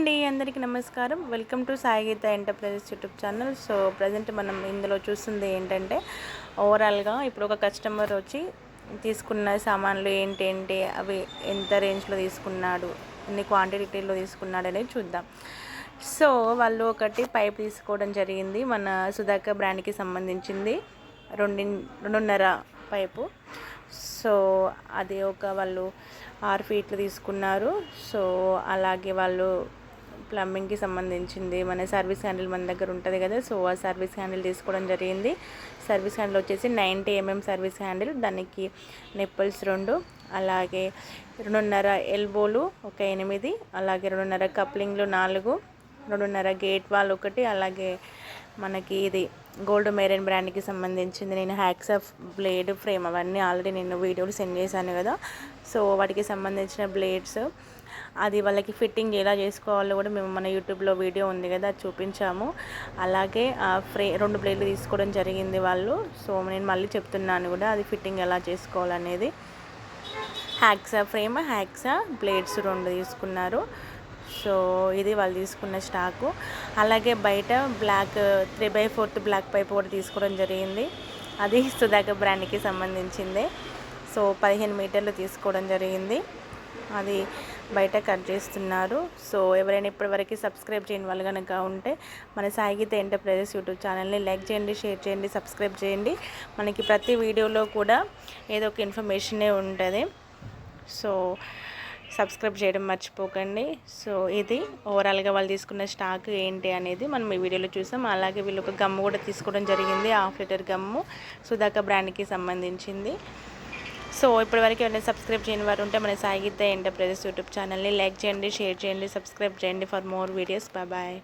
అండి అందరికీ నమస్కారం. Welcome to Saigeetha Enterprises YouTube channel. So present మనం ఇందులో చూస్తుంది ఏంటంటే ఓవరాల్గా ఇప్పుడు ఒక కస్టమర్ వచ్చి తీసుకున్న సామాన్లు ఏంటేంటి అవి ఎంత రేంజ్లో తీసుకున్నాడు ఎన్ని క్వాంటిటీలో తీసుకున్నాడు అనేది చూద్దాం. సో వాళ్ళు ఒకటి పైప్ తీసుకోవడం జరిగింది. మన సుధాకర్ బ్రాండ్కి సంబంధించింది రెండి రెండున్నర పైపు. సో అది ఒక వాళ్ళు ఆరు ఫీట్లు తీసుకున్నారు. సో అలాగే వాళ్ళు ప్లంబింగ్కి సంబంధించింది. మన సర్వీస్ హ్యాండిల్ మన దగ్గర ఉంటుంది కదా సో ఆ సర్వీస్ హ్యాండిల్ తీసుకోవడం జరిగింది. సర్వీస్ హ్యాండిల్ వచ్చేసి నైంటీ ఎంఎం సర్వీస్ హ్యాండిల్ దానికి నిప్పల్స్ రెండు అలాగే రెండున్నర ఎల్బోలు ఒక ఎనిమిది అలాగే రెండున్నర కప్లింగ్లు నాలుగు రెండున్నర గేట్ వాల్ ఒకటి అలాగే మనకి ఇది గోల్డ్ మెరైన్ బ్రాండ్కి సంబంధించింది. నేను హ్యాక్స్ ఆఫ్ బ్లేడ్ ఫ్రేమ్ అవన్నీ ఆల్రెడీ నేను వీడియోలు సెండ్ చేశాను కదా. సో వాటికి సంబంధించిన బ్లేడ్స్ అది వాళ్ళకి ఫిట్టింగ్ ఎలా చేసుకోవాలో కూడా మేము మన యూట్యూబ్లో వీడియో ఉంది కదా అది చూపించాము. అలాగే ఫ్రే రెండు బ్లేడ్లు తీసుకోవడం జరిగింది వాళ్ళు. సో నేను మళ్ళీ చెప్తున్నాను కూడా అది ఫిట్టింగ్ ఎలా చేసుకోవాలనేది. హ్యాక్సా ఫ్రేమ్ హ్యాక్సా బ్లేడ్స్ రెండు తీసుకున్నారు. సో ఇది వాళ్ళు తీసుకున్న స్టాకు. అలాగే బయట black three by fourth black pipe కూడా తీసుకోవడం జరిగింది. అది సుధాకర్ బ్రాండ్కి సంబంధించింది. సో పదిహేను మీటర్లు తీసుకోవడం జరిగింది. అది బయట కట్ చేస్తున్నారు. సో ఎవరైనా ఇప్పటివరకు సబ్స్క్రైబ్ చేయని వాళ్ళు కనుక ఉంటే మన సాయిగీత ఎంటర్ప్రైజెస్ యూట్యూబ్ ఛానల్ని లైక్ చేయండి షేర్ చేయండి సబ్స్క్రైబ్ చేయండి. మనకి ప్రతి వీడియోలో కూడా ఏదో ఒక ఇన్ఫర్మేషనే ఉంటుంది. సో సబ్స్క్రైబ్ చేయడం మర్చిపోకండి. సో ఇది ఓవరాల్గా వాళ్ళు తీసుకున్న స్టాక్ ఏంటి అనేది మనం ఈ వీడియోలో చూసాం. అలాగే వీళ్ళు ఒక గమ్ము కూడా తీసుకోవడం జరిగింది హాఫ్ లీటర్ గమ్ము సుధాక బ్రాండ్కి సంబంధించింది. సో ఇప్పటివరకు ఎవరైనా సబ్స్క్రైబ్ చేయని వారు ఉంటే మన సాగిత ఎంటర్ప్రైజెస్ యూట్యూబ్ ఛానల్ని లైక్ చేయండి షేర్ చేయండి సబ్స్క్రైబ్ చేయండి ఫర్ మోర్ వీడియోస్. బాయ్.